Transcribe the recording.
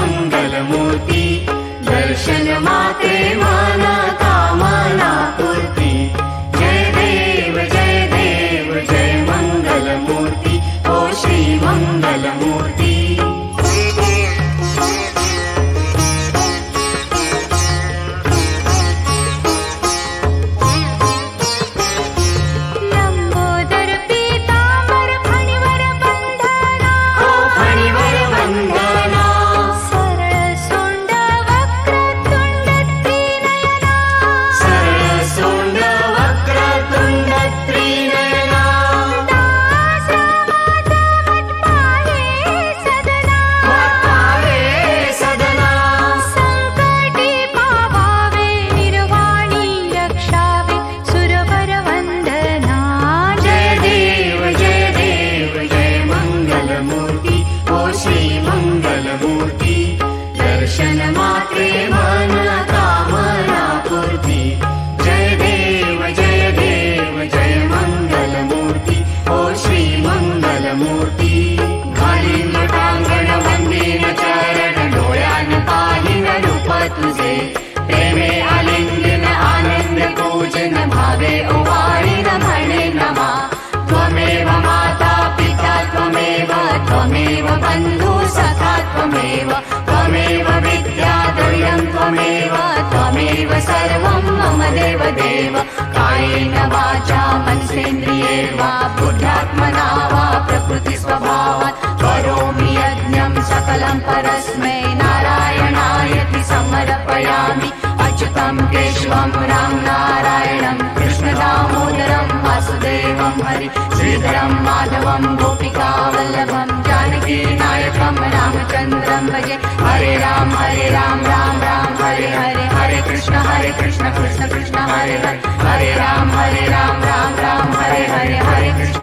मूर्ति ओ श्रीमङ्गलमूर्ति दर्शन मात्रे मन कामना पूर्ति जय देव जय देव जय मङ्गलमूर्ति ओ श्रीमङ्गलमूर्ति श्रीमङ्गलमूर्ति घालीन टाङ्गण वन्दीन चरण डोळ्यान पाहिन रूप तुझे प्रेमे आलिङ्गन आनन्द पूजन भावे ओवाळिन म्हणे नमा। त्वमेव माता पिता त्वमेव त्वमेव बन्धु सखा त्वमेव त्वमेव विद्या द्वयं त्वमेव त्वमेव सर्वं मम देव देव प्रकृतिस्वभावात् करोमि यज्ञं सकलं परस्मै। नारायणायति समर्पयामि। अच्युतं केशवं राम नारायणं कृष्णदामोदरं वासुदेवं हरि श्रीधरं माधवं गोपिकावल्लभं जानकीनायकं रामचन्द्रं भजे। हरे राम हरे राम राम राम हरे हरे। हरे कृष्ण हरे कृष्ण कृष्ण कृष्ण हरे हरे। हरे राम हरे राम राम राम हरे हरे। हरे कृष्ण